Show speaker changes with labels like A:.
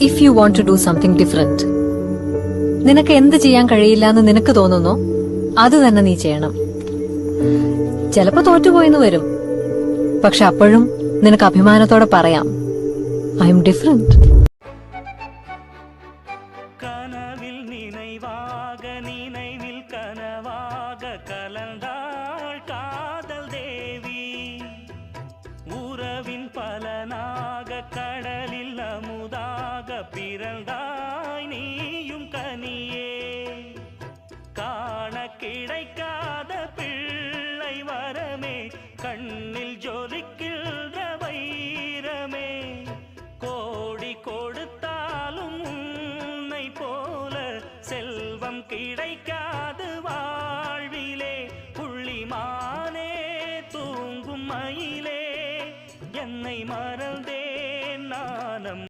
A: if you want to do something different നിനക്ക് എന്ത് ചെയ്യാൻ കഴിയില്ല എന്ന് നിനക്ക് തോന്നുന്നോ അത് തന്നെ നീ ചെയ്യണം ചിലപ്പോ തോറ്റുപോയെന്ന് വരും പക്ഷെ അപ്പോഴും നിനക്ക് അഭിമാനത്തോടെ പറയാം ഐ എം ഡിഫറെന്റ്
B: கனவில் நினைவாக நினைவில் கனவாக கலந்தாள் காதல் தேவி உறவின் பிறந்தாய் நீயும் கனியே. காண கிடைக்காத பிள்ளை வரமே. கண்ணில் ஜோதிக்கின்ற வைரமே. கோடி கொடுத்தாலும் உன்னை போல செல்வம் கிடைக்காது வாழ்விலே. புள்ளிமானே தூங்கும் மயிலே. என்னை மறந்தே